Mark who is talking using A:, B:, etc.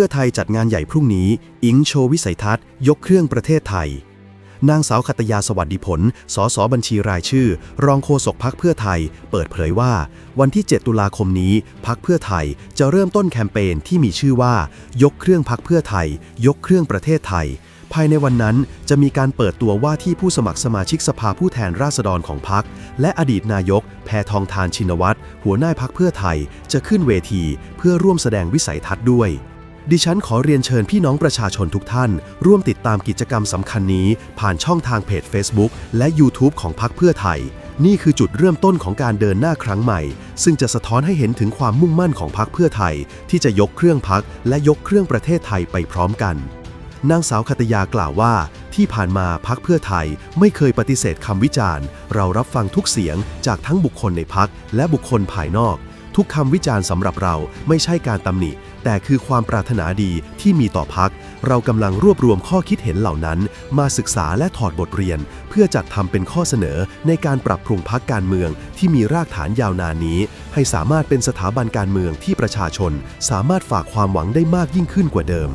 A: พื่อไทยจัดงานใหญ่พรุ่งนี้ อิงโชว์วิสัยทัศน์ ยกเครื่องประเทศไทย นางสาวขัตยาสวัสดิผล สสบัญชีรายชื่อ รองโฆษกพักเพื่อไทย เปิดเผยว่า วันที่ 7 ตุลาคมนี้ พักเพื่อไทยจะเริ่มต้นแคมเปญที่มีชื่อว่า ยกเครื่องพักเพื่อไทย ยกเครื่องประเทศไทย ภายในวันนั้นจะมีการเปิดตัวว่าที่ผู้สมัครสมาชิกสภาผู้แทนราษฎรของพัก และอดีตนายก แพทองทานชินวัตรหัวหน้าพักเพื่อไทย จะขึ้นเวที เพื่อร่วมแสดงวิสัยทัศน์ด้วย ดิฉันขอเรียนเชิญพี่น้องประชาชนทุกท่าน ร่วมติดตามกิจกรรมสำคัญนี้ ผ่านช่องทางเพจ Facebook และ YouTube ของพักเพื่อไทย นี่คือจุดเริ่มต้นของการเดินหน้าครั้งใหม่ ซึ่งจะสะท้อนให้เห็นถึงความมุ่งมั่นของพักเพื่อไทย ที่จะยกเครื่องพักและยกเครื่องประเทศไทยไปพร้อมกันนางสาวคตยากล่าวว่า ที่ผ่านมาพักเพื่อไทยไม่เคยปฏิเสธคำวิจารณ์ เรารับฟังทุกเสียงจากทั้งบุคคลในพักและบุคคลภายนอก ทุกคำวิจารณ์สำหรับเราไม่ใช่การตำหนิ แต่คือความปรารถนาดีที่มีต่อพัก เรากำลังรวบรวมข้อคิดเห็นเหล่านั้น มาศึกษาและถอดบทเรียน เพื่อจัดทำเป็นข้อเสนอในการปรับปรุงพักการเมือง ที่มีรากฐานยาวนานนี้ ให้สามารถเป็นสถาบันการเมืองที่ประชาชน สามารถฝากความหวังได้มากยิ่งขึ้นกว่าเดิม